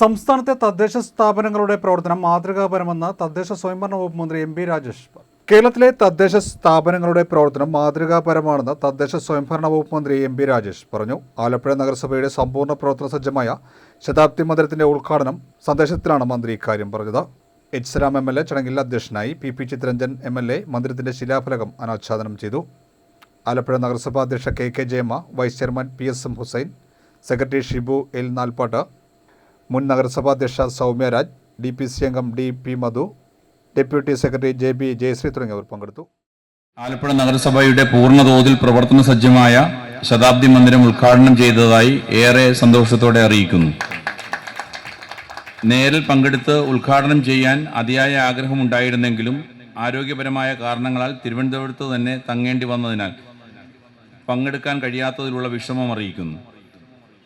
സംസ്ഥാനത്തെ തദ്ദേശ സ്ഥാപനങ്ങളുടെ പ്രവർത്തനം മാതൃകാപരമെന്ന് തദ്ദേശ സ്വയംഭരണ വകുപ്പ് മന്ത്രി എം പി രാജേഷ്. കേരളത്തിലെ തദ്ദേശ സ്ഥാപനങ്ങളുടെ പ്രവർത്തനം മാതൃകാപരമാണെന്ന് തദ്ദേശ സ്വയംഭരണ വകുപ്പ് മന്ത്രി എം പി രാജേഷ് പറഞ്ഞു. ആലപ്പുഴ നഗരസഭയുടെ സമ്പൂർണ പ്രവർത്തന സജ്ജമായ ശതാബ്ദി മന്ദിരത്തിന്റെ ഉദ്ഘാടനം സന്ദേശത്തിലാണ് മന്ത്രി ഇക്കാര്യം പറഞ്ഞത്. H Ram M L A ചടങ്ങിൽ അധ്യക്ഷനായി P P Chitharanjan M L A മന്ദിരത്തിന്റെ ശിലാഫലകം അനാച്ഛാദനം ചെയ്തു. ആലപ്പുഴ നഗരസഭാ അധ്യക്ഷ K K Jayamma vice chairman P S M Hussain secretary Shibu L Nalpat മുൻ നഗരസഭാ അധ്യക്ഷ സൗമ്യരാജ് ഡി പി സി അംഗം D P Madhu deputy secretary J B Jayasree തുടങ്ങിയവർ പങ്കെടുത്തു. ആലപ്പുഴ നഗരസഭയുടെ പൂർണതോതിൽ പ്രവർത്തന സജ്ജമായ ശതാബ്ദി മന്ദിരം ഉദ്ഘാടനം ചെയ്തതായി ഏറെ സന്തോഷത്തോടെ അറിയിക്കുന്നു. നേരിൽ പങ്കെടുത്ത് ഉദ്ഘാടനം ചെയ്യാൻ അതിയായ ആഗ്രഹമുണ്ടായിരുന്നെങ്കിലും ആരോഗ്യപരമായ കാരണങ്ങളാൽ തിരുവനന്തപുരത്ത് തന്നെ തങ്ങേണ്ടി വന്നതിനാൽ പങ്കെടുക്കാൻ കഴിയാത്തതിലുള്ള വിഷമം അറിയിക്കുന്നു.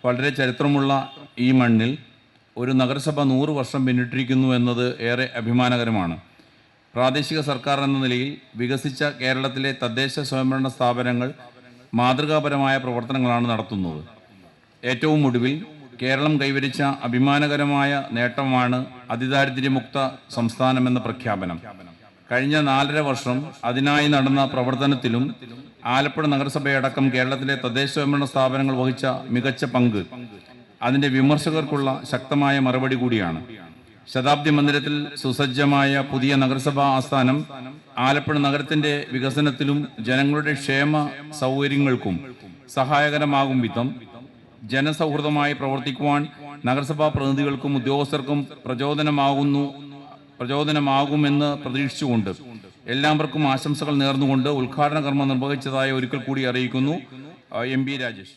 വളരെ ചരിത്രമുള്ള ഈ മണ്ണിൽ ഒരു നഗരസഭ നൂറ് വർഷം പിന്നിട്ടിരിക്കുന്നു എന്നത് ഏറെ അഭിമാനകരമാണ്. പ്രാദേശിക സർക്കാർ എന്ന നിലയിൽ വികസിച്ച കേരളത്തിലെ തദ്ദേശ സ്വയംഭരണ സ്ഥാപനങ്ങൾ മാതൃകാപരമായ പ്രവർത്തനങ്ങളാണ് നടത്തുന്നത്. ഏറ്റവും ഒടുവിൽ കേരളം കൈവരിച്ച അഭിമാനകരമായ നേട്ടമാണ് അതിദാരിദ്ര്യമുക്ത സംസ്ഥാനമെന്ന പ്രഖ്യാപനം. കഴിഞ്ഞ നാലര വർഷം അതിനായി നടന്ന പ്രവർത്തനത്തിലും ആലപ്പുഴ നഗരസഭയടക്കം കേരളത്തിലെ തദ്ദേശ സ്വയംഭരണ സ്ഥാപനങ്ങൾ വഹിച്ച മികച്ച പങ്ക് അതിന്റെ വിമർശകർക്കുള്ള ശക്തമായ മറുപടി കൂടിയാണ്. ശതാബ്ദി മന്ദിരത്തിൽ സുസജ്ജമായ പുതിയ നഗരസഭാ ആസ്ഥാനം ആലപ്പുഴ നഗരത്തിന്റെ വികസനത്തിലും ജനങ്ങളുടെ ക്ഷേമ സൗകര്യങ്ങൾക്കും സഹായകരമാകും വിധം ജനസൗഹൃദമായി പ്രവർത്തിക്കുവാൻ നഗരസഭാ പ്രതിനിധികൾക്കും ഉദ്യോഗസ്ഥർക്കും പ്രചോദനമാകുന്നു പ്രചോദനമാകുമെന്ന് പ്രതീക്ഷിച്ചുകൊണ്ട് എല്ലാവർക്കും ആശംസകൾ നേർന്നുകൊണ്ട് ഉദ്ഘാടന കർമ്മം നിർവഹിച്ചതായി ഒരിക്കൽ കൂടി അറിയിക്കുന്നു എം രാജേഷ്.